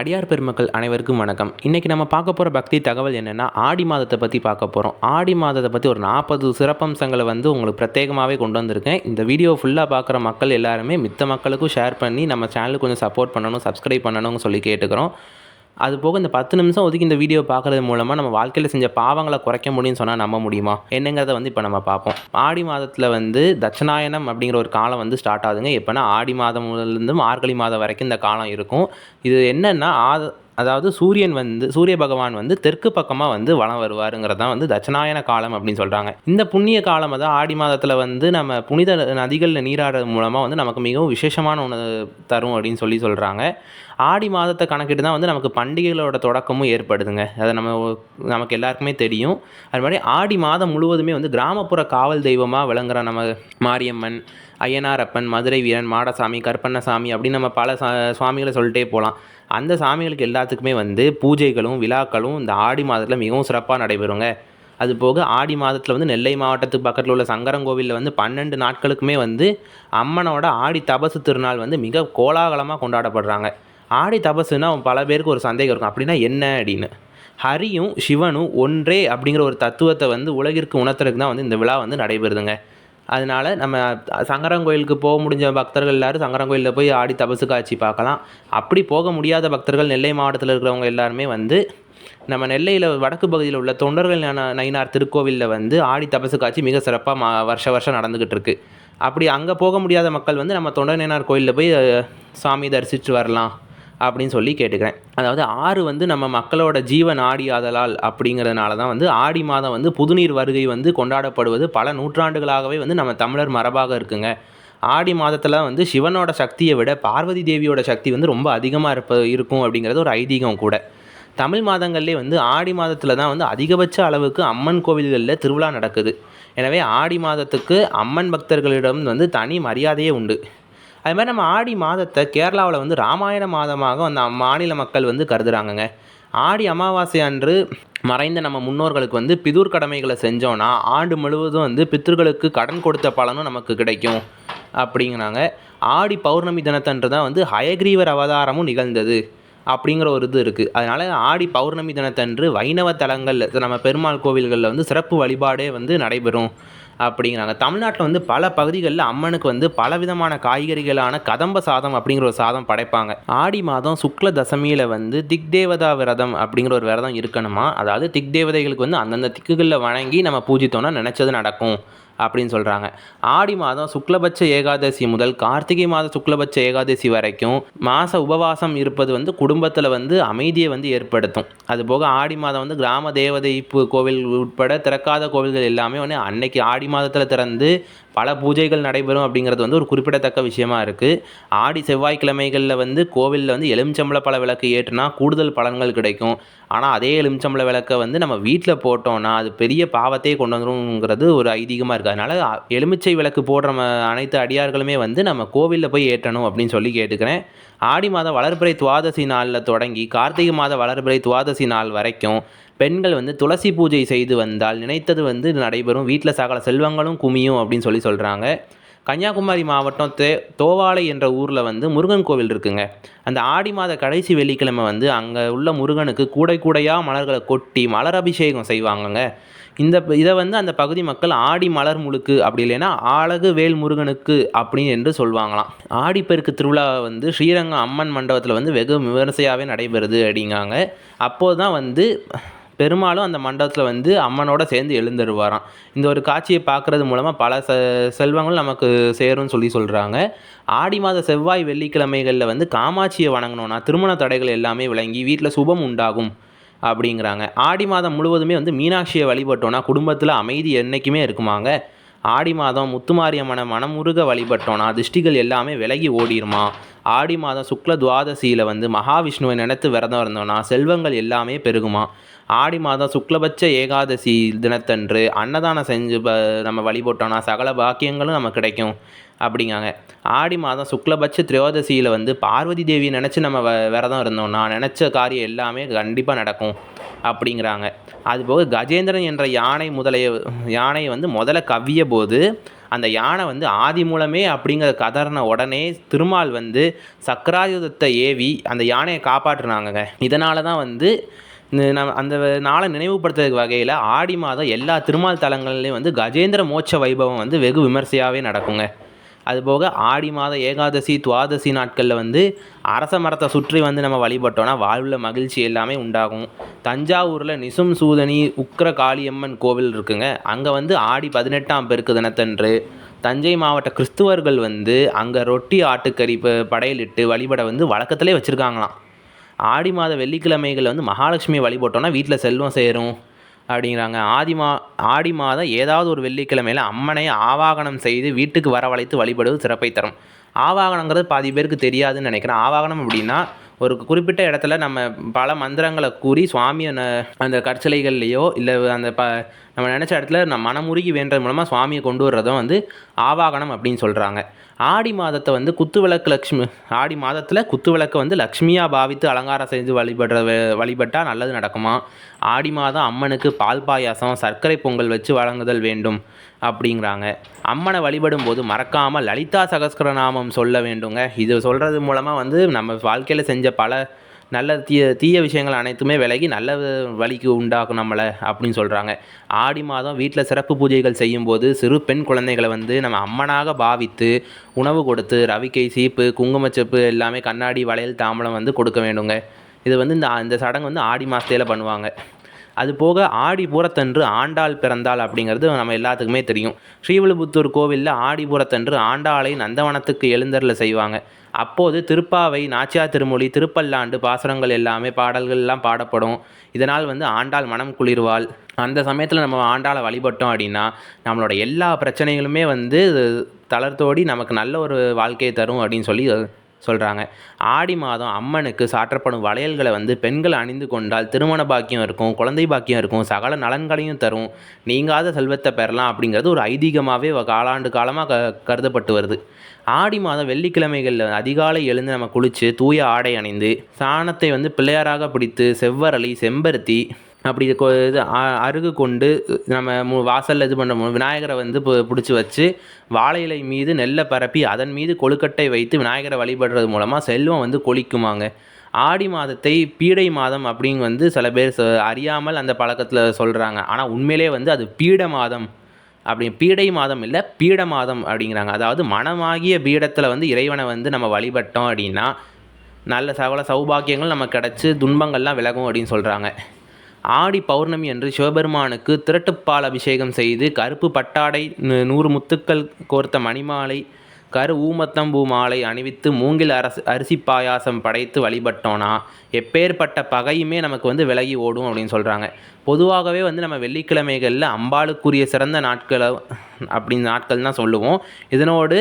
அடியார் பெருமக்கள் அனைவருக்கும் வணக்கம். இன்றைக்கி நம்ம பார்க்க போகிற பக்தி தகவல் என்னென்னா ஆடி மாதத்தை பற்றி பார்க்க போகிறோம் ஆடி மாதத்தை பற்றி ஒரு நாற்பது சிறப்பம்சங்களை வந்து உங்களுக்கு பிரத்யேகமாகவே கொண்டு வந்திருக்கேன். இந்த வீடியோ ஃபுல்லாக பார்க்குற மக்கள் எல்லாருமே மித்த மக்களுக்கும் ஷேர் பண்ணி நம்ம சேனலுக்கு கொஞ்சம் சப்போர்ட் பண்ணணும் சப்ஸ்கிரைப் பண்ணணும்னு சொல்லி கேட்டுக்கிறோம். அது போக இந்த பத்து நிமிஷம் ஒதுக்கி இந்த வீடியோ பார்க்குறது மூலமாக நம்ம வாழ்க்கையில் செஞ்ச பாவங்களை குறைக்க முடியும்னு சொன்னால் நம்ப முடியுமா? என்னங்கிறத வந்து இப்போ நம்ம பார்ப்போம். ஆடி மாதத்தில் வந்து தட்சணாயனம் அப்படிங்கிற ஒரு காலம் வந்து ஸ்டார்ட் ஆகுதுங்க. எப்போனா ஆடி மாதம் முதலேருந்து மார்கழி மாதம் வரைக்கும் இந்த காலம் இருக்கும். இது என்னென்னா ஆத அதாவது சூரியன் வந்து சூரிய பகவான் வந்து தெற்கு பக்கமாக வந்து வலம் வருவாருங்கிறது தான் வந்து தட்சணாயன காலம் அப்படின்னு சொல்கிறாங்க இந்த புண்ணிய காலம் தான் ஆடி மாதத்தில் வந்து நம்ம புனித நதிகளில் நீராடுறது மூலமாக வந்து நமக்கு மிகவும் விசேஷமான ஒன்று தரும் அப்படின்னு சொல்லி சொல்கிறாங்க ஆடி மாதத்தை கணக்கிட்டு தான் வந்து நமக்கு பண்டிகைகளோட தொடக்கமும் ஏற்படுதுங்க. அதை நம்ம நமக்கு எல்லாருக்குமே தெரியும். அது மாதிரி ஆடி மாதம் முழுவதுமே வந்து கிராமப்புற காவல் தெய்வமாக விளங்குற நம்ம மாரியம்மன் ஐயனாரப்பன் மதுரை வீரன் மாடசாமி கற்பண்ணசாமி அப்படின்னு நம்ம பல சா சுவாமிகளை சொல்லிட்டே போகலாம் அந்த சாமிகளுக்கு எல்லாத்துக்குமே வந்து பூஜைகளும் விழாக்களும் இந்த ஆடி மாதத்தில் மிகவும் சிறப்பாக நடைபெறுங்க. அது போக ஆடி மாதத்தில் வந்து நெல்லை மாவட்டத்துக்கு பக்கத்தில் உள்ள சங்கரங்கோவிலில் வந்து பன்னெண்டு நாட்களுக்குமே வந்து அம்மனோட ஆடி தபசு திருநாள் வந்து மிக கோலாகலமாக கொண்டாடப்படுறாங்க. ஆடி தபசுன்னா பல பேருக்கு ஒரு சந்தேகம் இருக்கும். அப்படின்னா என்ன அப்படின்னு? ஹரியும் சிவனும் ஒன்றே அப்படிங்கிற ஒரு தத்துவத்தை வந்து உலகிற்கு உணர்த்துறதுக்கு தான் வந்து இந்த விழா வந்து நடைபெறுதுங்க. அதனால் நம்ம சங்கரங்கோயிலுக்கு போக முடிஞ்ச பக்தர்கள் எல்லோரும் சங்கரங்கோயிலில் போய் ஆடி தபசு காட்சி பார்க்கலாம். அப்படி போக முடியாத பக்தர்கள் நெல்லை மாவட்டத்தில் இருக்கிறவங்க எல்லாருமே வந்து நம்ம நெல்லையில் வடக்கு பகுதியில் உள்ள தொண்டர்கள் நயினார் திருக்கோவிலில் வந்து ஆடி தபசு காட்சி மிக சிறப்பாக மா வருஷ வருஷம் நடந்துக்கிட்டு இருக்கு. அப்படி அங்கே போக முடியாத மக்கள் வந்து நம்ம தொண்டர் நயினார் கோயிலில் போய் சாமி தரிசித்து வரலாம். அப்படின்னு சொல்லி கேட்டுக்கிறேன். அதாவது ஆறு வந்து நம்ம மக்களோட ஜீவன் ஆடி ஆதலால் அப்படிங்கிறதுனால தான் வந்து ஆடி மாதம் வந்து புதுநீர் வருகை வந்து கொண்டாடப்படுவது பல நூற்றாண்டுகளாகவே வந்து நம்ம தமிழர் மரபாக இருக்குங்க. ஆடி மாதத்தில் வந்து சிவனோட சக்தியை விட பார்வதி தேவியோட சக்தி வந்து ரொம்ப அதிகமாக இருப்ப இருக்கும் அப்படிங்கிறது ஒரு ஐதீகம் கூட. தமிழ் மாதங்கள்லேயே வந்து ஆடி மாதத்தில் தான் வந்து அதிகபட்ச அளவுக்கு அம்மன் கோவில்களில் திருவிழா நடக்குது. எனவே ஆடி மாதத்துக்கு அம்மன் பக்தர்களிடம் வந்து தனி மரியாதையே உண்டு. அது மாதிரி நம்ம ஆடி மாதத்தை கேரளாவில் வந்து ராமாயண மாதமாக அந்த மாநில மக்கள் வந்து கருதுகிறாங்கங்க ஆடி அமாவாசை அன்று மறைந்த நம்ம முன்னோர்களுக்கு வந்து பிதூர் கடமைகளை செஞ்சோன்னா ஆண்டு முழுவதும் வந்து பித்தர்களுக்கு கடன் கொடுத்த பலனும் நமக்கு கிடைக்கும் அப்படிங்கிறாங்க. ஆடி பௌர்ணமி தினத்தன்று தான் வந்து ஹயக்ரீவர் அவதாரமும் நிகழ்ந்தது அப்படிங்கிற ஒரு இது இருக்குது அதனால் ஆடி பௌர்ணமி தினத்தன்று வைணவ தலங்கள் நம்ம பெருமாள் கோவில்களில் வந்து சிறப்பு வழிபாடே வந்து நடைபெறும். அப்படிங்கிறாங்க. தமிழ்நாட்டில் வந்து பல பகுதிகளில் அம்மனுக்கு வந்து பலவிதமான காய்கறிகளான கதம்ப சாதம் அப்படிங்கிற ஒரு சாதம் படைப்பாங்க. ஆடி மாதம் சுக்ல தசமியில் வந்து திக் தேவதா விரதம் அப்படிங்கிற ஒரு விரதம் இருக்கணுமா? அதாவது திக் தேவதைகளுக்கு வந்து அந்தந்த திக்குகளில் வணங்கி நம்ம பூஜித்தோம்னா நினச்சது நடக்கும். அப்படின்னு சொல்கிறாங்க ஆடி மாதம் சுக்லபட்ச ஏகாதசி முதல் கார்த்திகை மாத சுக்லபட்ச ஏகாதசி வரைக்கும் மாத உபவாசம் இருப்பது வந்து குடும்பத்தில் வந்து அமைதியை வந்து ஏற்படுத்தும். அதுபோக ஆடி மாதம் வந்து கிராம தேவதை கோவில் உட்பட திறக்காத கோவில்கள் எல்லாமே வந்து அன்னைக்கு ஆடி மாதத்தில் திறந்து பல பூஜைகள் நடைபெறும் அப்படிங்கிறது வந்து ஒரு குறிப்பிடத்தக்க விஷயமா இருக்குது ஆடி செவ்வாய்க்கிழமைகளில் வந்து கோவிலில் வந்து எலுமிச்சம்பள பழ விளக்கு ஏற்றுனா கூடுதல் பலன்கள் கிடைக்கும். ஆனால் அதே எலுமிச்சம்பள விளக்கை வந்து நம்ம வீட்டில் போட்டோம்னா அது பெரிய பாவத்தையே கொண்டு வந்துருங்கிறது ஒரு ஐதீகமாக இருக்குது அதனால் எலுமிச்சை விளக்கு போடுற அனைத்து அடியார்களுமே வந்து நம்ம கோவிலில் போய் ஏற்றணும் அப்படின்னு சொல்லி கேட்டுக்கிறேன். ஆடி மாதம் வளர்பிறை துவாதசி நாளில் தொடங்கி கார்த்திகை மாத வளர்பிறை துவாதசி நாள் வரைக்கும் பெண்கள் வந்து துளசி பூஜை செய்து வந்தால் நினைத்தது வந்து நடைபெறும். வீட்டில் சகல செல்வங்களும் குமியும் அப்படின்னு சொல்லி சொல்கிறாங்க கன்னியாகுமரி மாவட்டம் தே தோவாலை என்ற ஊரில் வந்து முருகன் கோவில் இருக்குங்க. அந்த ஆடி மாத கடைசி வெள்ளிக்கிழமை வந்து அங்கே உள்ள முருகனுக்கு கூடை கூடையாக மலர்களை கொட்டி மலர் அபிஷேகம் செய்வாங்கங்க. இந்த இதை வந்து அந்த பகுதி மக்கள் ஆடி மலர் முழுக்கு அப்படி இல்லைன்னா ஆழகு வேல் முருகனுக்கு அப்படின்னு என்று சொல்லுவாங்களாம் ஆடிப்பெருக்கு திருவிழா வந்து ஸ்ரீரங்கம் அம்மன் மண்டபத்தில் வந்து வெகு விமரிசையாகவே நடைபெறுது அப்படிங்காங்க. அப்போது தான் வந்து பெருமாளும் அந்த மண்டபத்தில் வந்து அம்மனோட சேர்ந்து எழுந்துருவாராம். இந்த ஒரு காட்சியை பார்க்குறது மூலமாக பல ச செல்வங்கள் நமக்கு சேரும்னு சொல்லி சொல்கிறாங்க ஆடி மாத செவ்வாய் வெள்ளிக்கிழமைகளில் வந்து காமாட்சியை வணங்கணும்னா திருமண தடைகள் எல்லாமே விளங்கி வீட்டில் சுபம் உண்டாகும் அப்படிங்கிறாங்க. ஆடி மாதம் முழுவதுமே வந்து மீனாட்சியை வழிபட்டோன்னா குடும்பத்தில் அமைதி என்றைக்குமே இருக்குமாங்க? ஆடி மாதம் முத்துமாரியம்மனை மனமுருக வழிபட்டோன்னா திருஷ்டிகள் எல்லாமே விலகி ஓடிடுமா ஆடி மாதம் சுக்ல துவாதசியில் வந்து மகாவிஷ்ணுவை நினைத்து விரதம் இருந்தோம்னா செல்வங்கள் எல்லாமே பெருகுமா? ஆடி மாதம் சுக்லபட்ச ஏகாதசி தினத்தன்று அன்னதானம் செஞ்சு நம்ம வழிபட்டோன்னா சகல பாக்கியங்களும் நமக்கு கிடைக்கும் அப்படிங்காங்க. ஆடி மாதம் சுக்லபட்ச திரையோதசியில் வந்து பார்வதி தேவியை நினச்சி நம்ம வ விரதம் இருந்தோம்னா நினச்ச காரியம் எல்லாமே கண்டிப்பாக நடக்கும் அப்படிங்கிறாங்க. அதுபோக கஜேந்திரன் என்ற யானை முதலைய யானை வந்து முதல்ல கவ்விய போது அந்த யானை வந்து ஆதி மூலமே அப்படிங்கிற கதறின உடனே திருமால் வந்து சக்கராயுதத்தை ஏவி அந்த யானையை காப்பாற்றுனாங்கங்க. இதனால தான் வந்து நம்ம அந்த நாளை நினைவுபடுத்துறதுக்கு வகையில் ஆடி மாதம் எல்லா திருமால் தலங்கள்லேயும் வந்து கஜேந்திர மோட்ச வைபவம் வந்து வெகு விமர்சையாகவே நடக்குங்க. அதுபோக ஆடி மாத ஏகாதசி துவாதசி நாட்களில் வந்து அரச மரத்தை சுற்றி வந்து நம்ம வழிபட்டோன்னா வாழ்வில் மகிழ்ச்சி எல்லாமே உண்டாகும். தஞ்சாவூரில் நிசும் சூதனி உக்ர காளியம்மன் கோவில் இருக்குங்க. அங்கே வந்து ஆடி பதினெட்டாம் பெருக்கு தினத்தன்று தஞ்சை மாவட்ட கிறிஸ்துவர்கள் வந்து அங்கே ரொட்டி ஆட்டுக்கறி படையலிட்டு வழிபட வந்து வழக்கத்திலே வச்சுருக்காங்களாம். ஆடி மாத வெள்ளிக்கிழமைகள் வந்து மகாலட்சுமி வழிபட்டோன்னா வீட்டில் செல்வம் சேரும். அப்படிங்கிறாங்க. ஆதி மா ஆடி மாதம் ஏதாவது ஒரு வெள்ளிக்கிழமையில் அம்மனை ஆவாகனம் செய்து வீட்டுக்கு வரவழைத்து வழிபடுவது சிறப்பை தரும். ஆவாகனங்கிறது பாதி பேருக்கு தெரியாதுன்னு நினைக்கிறேன். ஆவாகனம் அப்படின்னா ஒரு குறிப்பிட்ட இடத்துல நம்ம பல மந்திரங்களை கூறி சுவாமியை அந்த கற்சிலைகள்லையோ இல்லை அந்த ப நம்ம நினச்ச இடத்துல நம்ம மனமுருகி வேண்டது மூலமாக சுவாமியை கொண்டு வர்றதும் வந்து ஆவாகனம் அப்படின்னு சொல்கிறாங்க ஆடி மாதத்தை வந்து குத்துவிளக்கு லக்ஷ்மி ஆடி மாதத்தில் குத்துவிளக்கு வந்து லக்ஷ்மியாக பாவித்து அலங்காரம் செஞ்சு வழிபடுற வழிபட்டால் நல்லது நடக்குமா? ஆடி மாதம் அம்மனுக்கு பால் பாயாசம் சர்க்கரை பொங்கல் வச்சு வழங்குதல் வேண்டும் அப்படிங்கிறாங்க. அம்மனை வழிபடும் போது மறக்காமல் லலிதா சகஸ்கரநாமம் சொல்ல வேண்டுங்க. இது சொல்கிறது மூலமாக வந்து நம்ம வாழ்க்கையில் செஞ்ச பல நல்ல தீய தீய விஷயங்கள் அனைத்துமே விலகி நல்ல வழிக்கு உண்டாக்கும் நம்மளை அப்படின்னு சொல்கிறாங்க ஆடி மாதம் வீட்டில் சிறப்பு பூஜைகள் செய்யும்போது சிறு பெண் குழந்தைகளை வந்து நம்ம அம்மனாக பாவித்து உணவு கொடுத்து ரவிக்கை சீப்பு குங்குமச்சப்பு எல்லாமே கண்ணாடி வளையல் தாம்பலம் வந்து கொடுக்க வேண்டுங்க. இது வந்து இந்த இந்த சடங்கு வந்து ஆடி மாதத்தில் பண்ணுவாங்க. அது போக ஆடி பூரத்தன்று ஆண்டாள் பிறந்தாள் அப்படிங்கிறது நம்ம எல்லாத்துக்குமே தெரியும். ஸ்ரீவில்புத்தூர் கோவிலில் ஆடி பூரத்தன்று ஆண்டாளை நந்தவனத்துக்கு எழுந்தரில் செய்வாங்க. அப்போது திருப்பாவை நாச்சியா திருமொழி திருப்பல்லாண்டு பாசுரங்கள் எல்லாமே பாடல்கள்லாம் பாடப்படும். இதனால் வந்து ஆண்டாள் மனம் குளிர்வாள். அந்த சமயத்தில் நம்ம ஆண்டாளை வழிபட்டோம் அப்படின்னா நம்மளோட எல்லா பிரச்சனைகளுமே வந்து தளர்த்தோடி நமக்கு நல்ல ஒரு வாழ்க்கையை தரும் அப்படின்னு சொல்லி சொல்கிறாங்க ஆடி மாதம் அம்மனுக்கு சாற்றப்படும் வளையல்களை வந்து பெண்கள் அணிந்து கொண்டால் திருமண பாக்கியம் இருக்கும் குழந்தை பாக்கியம் இருக்கும் சகல நலன்களையும் தரும். நீங்காத செல்வத்தை பெறலாம் அப்படிங்கிறது ஒரு ஐதீகமாகவே காலாண்டு காலமாக க கருதப்பட்டு வருது. ஆடி மாதம் வெள்ளிக்கிழமைகளில் அதிகாலை எழுந்து நம்ம குளித்து தூய ஆடை அணிந்து சாணத்தை வந்து பிள்ளையாராக பிடித்து செவ்வரளி செம்பருத்தி அப்படி இது அருகு கொண்டு நம்ம மு வாசலில் இது பண்ண விநாயகரை வந்து பிடிச்சி வச்சு வாழை இலை மீது நெல்லை பரப்பி அதன் மீது கொழுக்கட்டை வைத்து விநாயகரை வழிபடுறது மூலமாக செல்வம் வந்து கொளிக்குமாங்க. ஆடி மாதத்தை பீடை மாதம் அப்படிங்க வந்து சில பேர் அறியாமல் அந்த பழக்கத்தில் சொல்கிறாங்க ஆனால் உண்மையிலே வந்து அது பீட மாதம். அப்படி பீடை மாதம் இல்லை பீட மாதம் அப்படிங்கிறாங்க. அதாவது மனமாகிய பீடத்தில் வந்து இறைவனை வந்து நம்ம வழிபட்டோம் அப்படின்னா நல்ல சகல சௌபாக்கியங்கள் நமக்கு கிடச்சி துன்பங்கள்லாம் விலகும் அப்படின்னு சொல்கிறாங்க ஆடி பௌர்ணமி அன்று சிவபெருமானுக்கு திரட்டுப்பால் அபிஷேகம் செய்து கருப்பு பட்டாடை நூறு முத்துக்கள் கோர்த்த மணிமாலை கரு ஊமத்தம்பூ மாலை அணிவித்து மூங்கில் அரசு அரிசி பாயாசம் படைத்து வழிபட்டோன்னா எப்பேற்பட்ட பகையுமே நமக்கு வந்து விலகி ஓடும் அப்படின்னு சொல்கிறாங்க பொதுவாகவே வந்து நம்ம வெள்ளிக்கிழமைகளில் அம்பாளுக்குரிய சிறந்த நாட்களை அப்படின்னு நாட்கள் தான் சொல்லுவோம். இதனோடு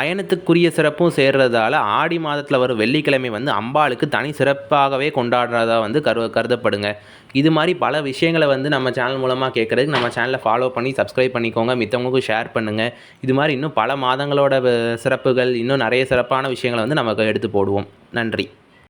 அயனத்துக்குரிய சிறப்பும் சேர்றதால ஆடி மாதத்தில் வரும் வெள்ளிக்கிழமை வந்து அம்பாளுக்கு தனி சிறப்பாகவே கொண்டாடுறதா வந்து கரு கருதப்படுங்க. இது மாதிரி பல விஷயங்களை வந்து நம்ம சேனல் மூலமாக கேட்குறதுக்கு நம்ம சேனலை ஃபாலோ பண்ணி சப்ஸ்கிரைப் பண்ணிக்கோங்க. மித்தவங்களுக்கும் ஷேர் பண்ணுங்கள் இது மாதிரி இன்னும் பல மாதங்களோட சிறப்புகள் இன்னும் நிறைய சிறப்பான விஷயங்களை வந்து நமக்கு எடுத்து போடுவோம். நன்றி.